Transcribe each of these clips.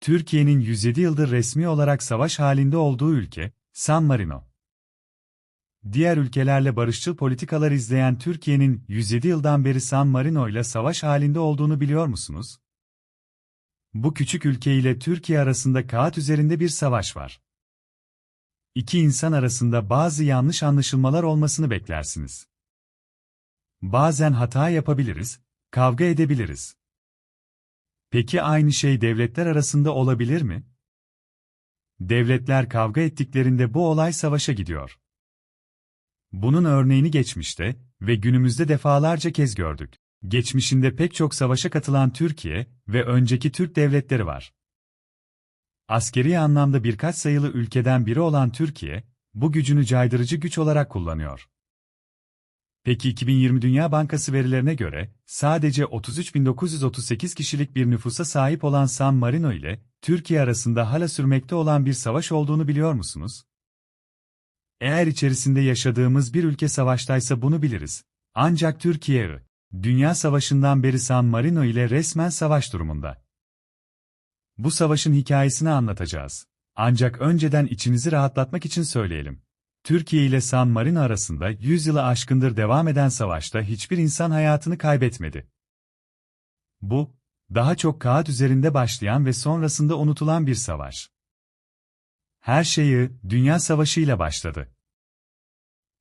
Türkiye'nin 107 yıldır resmi olarak savaş halinde olduğu ülke, San Marino. Diğer ülkelerle barışçıl politikalar izleyen Türkiye'nin 107 yıldan beri San Marino ile savaş halinde olduğunu biliyor musunuz? Bu küçük ülke ile Türkiye arasında kağıt üzerinde bir savaş var. İki insan arasında bazı yanlış anlaşılmalar olmasını beklersiniz. Bazen hata yapabiliriz, kavga edebiliriz. Peki aynı şey devletler arasında olabilir mi? Devletler kavga ettiklerinde bu olay savaşa gidiyor. Bunun örneğini geçmişte ve günümüzde defalarca kez gördük. Geçmişinde pek çok savaşa katılan Türkiye ve önceki Türk devletleri var. Askeri anlamda birkaç sayılı ülkeden biri olan Türkiye, bu gücünü caydırıcı güç olarak kullanıyor. Peki 2020 Dünya Bankası verilerine göre, sadece 33.938 kişilik bir nüfusa sahip olan San Marino ile Türkiye arasında hala sürmekte olan bir savaş olduğunu biliyor musunuz? Eğer içerisinde yaşadığımız bir ülke savaştaysa bunu biliriz. Ancak Türkiye, Dünya Savaşı'ndan beri San Marino ile resmen savaş durumunda. Bu savaşın hikayesini anlatacağız. Ancak önceden içinizi rahatlatmak için söyleyelim. Türkiye ile San Marino arasında 100 yılı aşkındır devam eden savaşta hiçbir insan hayatını kaybetmedi. Bu, daha çok kağıt üzerinde başlayan ve sonrasında unutulan bir savaş. Her şeyi Dünya Savaşı ile başladı.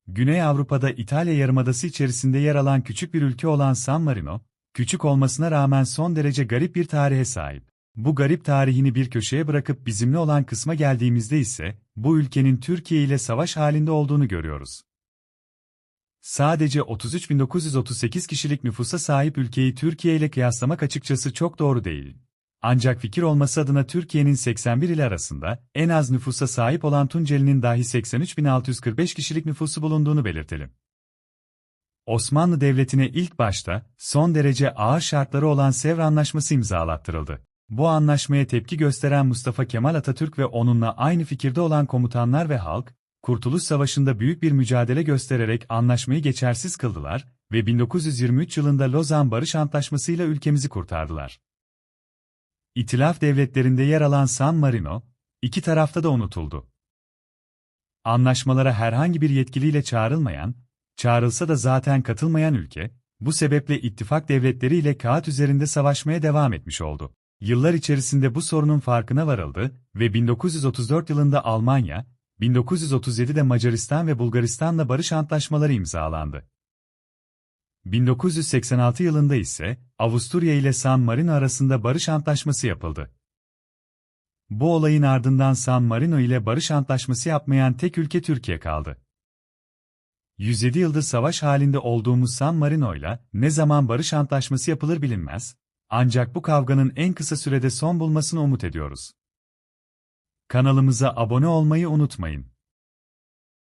Güney Avrupa'da İtalya Yarımadası içerisinde yer alan küçük bir ülke olan San Marino, küçük olmasına rağmen son derece garip bir tarihe sahip. Bu garip tarihini bir köşeye bırakıp bizimle olan kısma geldiğimizde ise, bu ülkenin Türkiye ile savaş halinde olduğunu görüyoruz. Sadece 33.938 kişilik nüfusa sahip ülkeyi Türkiye ile kıyaslamak açıkçası çok doğru değil. Ancak fikir olması adına Türkiye'nin 81 ili arasında en az nüfusa sahip olan Tunceli'nin dahi 83.645 kişilik nüfusu bulunduğunu belirtelim. Osmanlı Devleti'ne ilk başta son derece ağır şartları olan Sevr Anlaşması imzalattırıldı. Bu anlaşmaya tepki gösteren Mustafa Kemal Atatürk ve onunla aynı fikirde olan komutanlar ve halk, Kurtuluş Savaşı'nda büyük bir mücadele göstererek anlaşmayı geçersiz kıldılar ve 1923 yılında Lozan Barış Antlaşması ile ülkemizi kurtardılar. İtilaf devletlerinde yer alan San Marino, iki tarafta da unutuldu. Anlaşmalara herhangi bir yetkiliyle çağrılmayan, çağrılsa da zaten katılmayan ülke, bu sebeple ittifak devletleriyle kağıt üzerinde savaşmaya devam etmiş oldu. Yıllar içerisinde bu sorunun farkına varıldı ve 1934 yılında Almanya, 1937'de Macaristan ve Bulgaristan'la barış antlaşmaları imzalandı. 1986 yılında ise Avusturya ile San Marino arasında barış antlaşması yapıldı. Bu olayın ardından San Marino ile barış antlaşması yapmayan tek ülke Türkiye kaldı. 107 yıldır savaş halinde olduğumuz San Marino ile ne zaman barış antlaşması yapılır bilinmez, ancak bu kavganın en kısa sürede son bulmasını umut ediyoruz. Kanalımıza abone olmayı unutmayın.